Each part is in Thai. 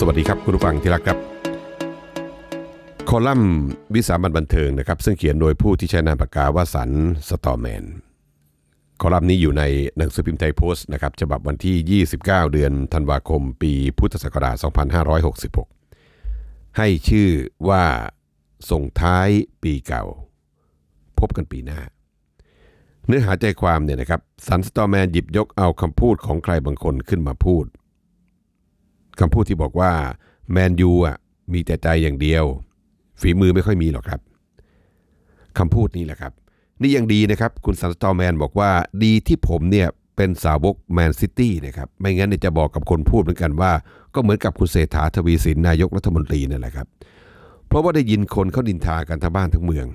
สวัสดีครับคุณผู้ฟังที่รักครับ คอลัมน์วิสามันบันเทิงนะครับ ซึ่งเขียนโดยผู้ที่ใช้นามปากกาว่าสันสตอร์แมน คอลัมน์นี้อยู่ในหนังสือพิมพ์ไทยโพสต์นะครับฉบับวันที่ 29 เดือนธันวาคม ปีพุทธศักราช 2566 ให้ชื่อว่าส่งท้ายปีเก่า พบกันปีหน้า เนื้อหาใจความเนี่ยนะครับสันสตอร์แมนหยิบยกเอาคำพูดของใครบางคนขึ้นมาพูด คำพูดที่บอกว่าแมนยูอะมีแต่ใจอย่างเดียว ฝีมือไม่ค่อยมีหรอกครับคำพูดนี้แหละครับ นี่ยังดีนะครับ คุณสันตอแมนบอกว่าดีที่ผมเนี่ยเป็นสาวกแมนซิตี้นะครับไม่งั้นจะบอกกับคนพูดเหมือนกันว่า ก็เหมือนกับคุณเศรษฐาทวีสินนายกรัฐมนตรีนั่นแหละครับ เพราะว่าได้ยินคนเขาดินทากันทั้งบ้านทั้งเมือง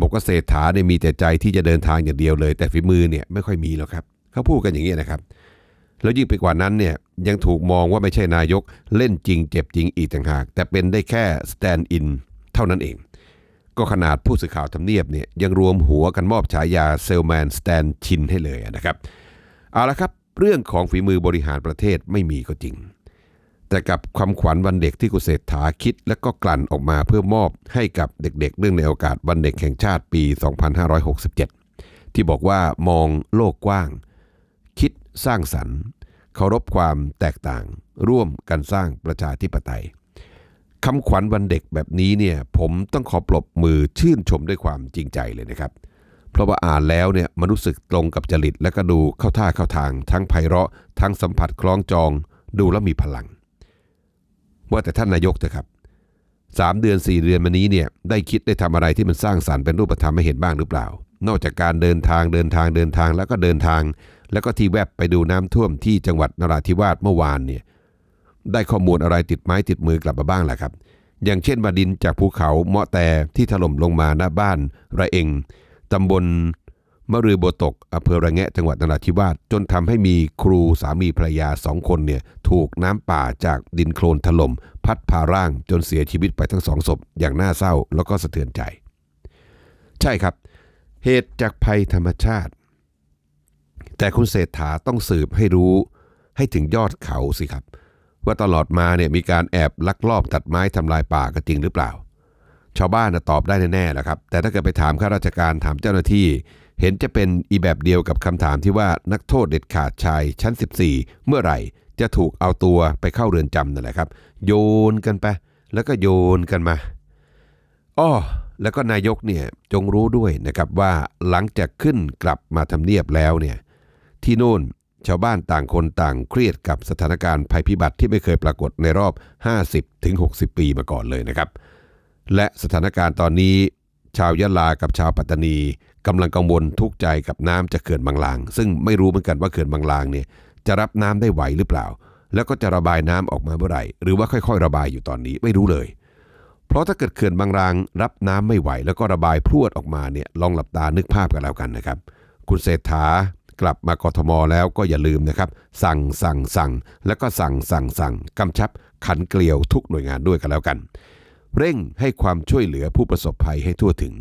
บอกว่าเศรษฐาเนี่ยมีแต่ใจที่จะเดินทางอย่างเดียวเลย แต่ฝีมือเนี่ยไม่ค่อยมีหรอกครับเขาพูดกันอย่างนี้นะครับ แล้วยิ่งไปกว่านั้นเนี่ยยังถูกมองว่าไม่ใช่นายกเล่นจริงเจ็บจริงอีกต่างหาก แต่เป็นได้แค่ stand in เท่านั้นเอง ก็ขนาดผู้สื่อข่าวทำเนียบเนี่ยยังรวมหัวกันมอบฉายาเซลแมนสแตนชินให้เลยนะครับ เอาละครับเรื่องของฝีมือบริหารประเทศไม่มีก็จริง แต่กับความขวัญวันเด็กที่กุเศรษฐาคิด และก็กลั่นออกมาเพื่อมอบให้กับเด็กๆ เรื่องในโอกาสวันเด็กแห่งชาติปี 2567 ที่บอกว่ามองโลกกว้าง สร้างสรรค์เคารพความแตกต่าง ร่วมกันสร้างประชาธิปไตยคำขวัญวันเด็กแบบนี้เนี่ยผมต้องขอปรบมือชื่นชมด้วยความจริงใจเลยนะครับ เพราะว่าอ่านแล้วเนี่ยมันรู้สึกตรงกับจริตและก็ดูเข้าท่าเข้าทาง ทั้งไพเราะ ทั้งสัมผัสคล้องจองดูแล้วมีพลัง ว่าแต่ท่านนายกเถอะครับสามเดือนสี่เดือนมานี้เนี่ยได้คิดได้ทำอะไรที่มันสร้างสารรค์เป็นรูปธรรมให้เห็นบ้างหรือเปล่า นอกจากการเดินทางเดินทางเดินทางแล้วก็เดินทาง แล้วก็ที่แวบไปดูน้ำท่วมที่จังหวัดนราธิวาสเมื่อวานเนี่ยได้ข้อมูลอะไรติดไม้ติดมือกลับมาบ้างแหละครับ อย่างเช่นว่าดินจากภูเขาเมาะแต่ที่ถล่มลงมาหน้าบ้านระเองตำบลมะรือโบตกอำเภอระแงะจังหวัดนราธิวาสจนทำให้มีครูสามีภรรยาสองคนเนี่ยถูกน้ำป่าจากดินโคลนถล่ม พัดพาร่างจนเสียชีวิตไปทั้งสองศพอย่างน่าเศร้าแล้วก็สะเทือนใจ ใช่ครับ เหตุจากภัยธรรมชาติ แต่คุณเศรษฐาต้องสืบให้รู้ให้ถึงยอดเขาสิครับ ว่าตลอดมาเนี่ยมีการแอบลักลอบตัดไม้ทำลายป่ากันจริงหรือเปล่า ชาวบ้านนะตอบได้แน่ๆแหละครับ แต่ถ้าเกิดไปถามข้าราชการถามเจ้าหน้าที่ เห็นจะเป็นอีแบบเดียวกับคำถามที่ว่านักโทษเด็ดขาดชายชั้น 14 เมื่อไหร่จะถูกเอาตัวไปเข้าเรือนจำนั่นแหละครับ โยนกันไป แล้วก็โยนกันมาอ้อแล้วก็นายกเนี่ยจงรู้ด้วยนะครับว่าหลังจากขึ้นกลับมาทำเนียบแล้วเนี่ย ที่โน่น ชาวบ้านต่างคนต่างเครียดกับสถานการณ์ภัยพิบัติที่ไม่เคยปรากฏในรอบ 50-60ถึง60 ปีมาก่อนเลยนะครับ และสถานการณ์ตอนนี้ ชาวยะลากับชาวปัตตานีกำลังกังวลทุกใจกับน้ำจากเขื่อนบางลาง ซึ่งไม่รู้เหมือนกันว่าเขื่อนบางลางเนี่ยจะรับน้ำได้ไหวหรือเปล่า แล้วก็จะระบายน้ำออกมาเมื่อไหร่ หรือว่าค่อยๆ ระบายอยู่ตอนนี้ไม่รู้เลยเพราะถ้าเกิดเขื่อนบางราง รับน้ำไม่ไหว แล้วก็ระบายพรวดออกมาเนี่ยลองหลับตานึกภาพกันแล้วกันนะครับ คุณเศรษฐา กลับมากทมแล้วก็อย่าลืมนะครับ สั่งสั่งสั่งแล้วก็สั่งสั่งสั่งกำชับขันเกลียวทุกหน่วยงานด้วยกันแล้วกัน เร่งให้ความช่วยเหลือผู้ประสบภัยให้ทั่วถึง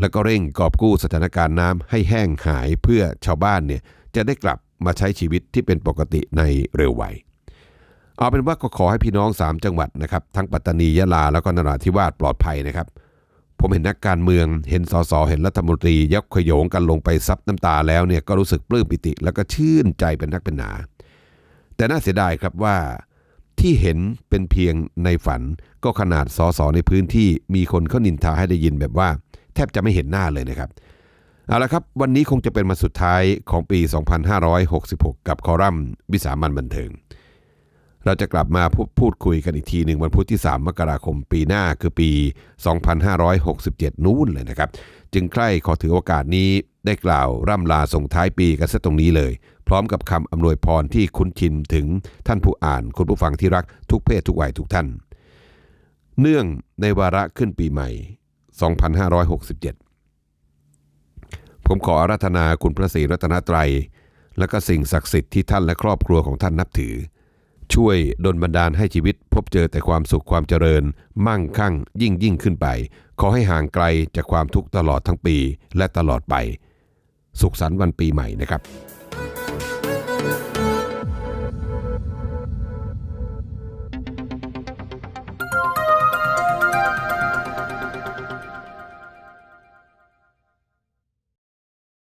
แล้วก็เร่งกอบกู้สถานการณ์น้ำให้แห้งหายเพื่อชาวบ้านเนี่ยจะได้กลับมาใช้ชีวิตที่เป็นปกติในเร็ววัยเอาเป็นว่าก็ขอให้พี่น้อง 3 จังหวัดนะครับทั้งปัตตานียะลาแล้วก็นราธิวาสปลอดภัยนะครับ ผมเห็นนักการเมือง เห็นสสเห็นรัฐมนตรียักขโยงกันลงไปซับน้ำตาแล้วเนี่ยก็รู้สึกปลื้มปิติ แล้วก็ชื่นใจเป็นนักเป็นหนา แต่น่าเสียดายครับว่าที่เห็นเป็นเพียงในฝันก็ขนาดสสในพื้นที่มีคนเขานินทาให้ได้ยินแบบว่า แทบจะไม่เห็นหน้าเลยนะครับเอาละครับ วันนี้คงจะเป็นมาสุดท้ายของปี 2566 กับคอรัมน์วิสามันบันเทิง เราจะกลับมาพูดคุยกันอีกทีหนึ่งวันพุธที่ 3 มกราคมปีหน้าคือปี 2567 นู้นเลยนะครับ จึงใคร่ขอถือโอกาสนี้ได้กล่าวร่ำลาส่งท้ายปีกันซะตรงนี้เลย พร้อมกับคำอำนวยพรที่คุ้นชินถึงท่านผู้อ่านคุณผู้ฟังที่รักทุกเพศทุกวัยทุกท่าน เนื่องในวาระขึ้นปีใหม่ 2567 ผมขออาราธนาคุณพระศรีรัตนตรัย และก็สิ่งศักดิ์สิทธิ์ที่ท่านและครอบครัวของท่านนับถือ ช่วยดลบันดาลให้ชีวิตพบเจอแต่ความสุขความเจริญ มั่งคั่งยิ่งยิ่งขึ้นไป ขอให้ห่างไกลจากความทุกข์ตลอดทั้งปีและตลอดไป สุขสันต์วันปีใหม่นะครับ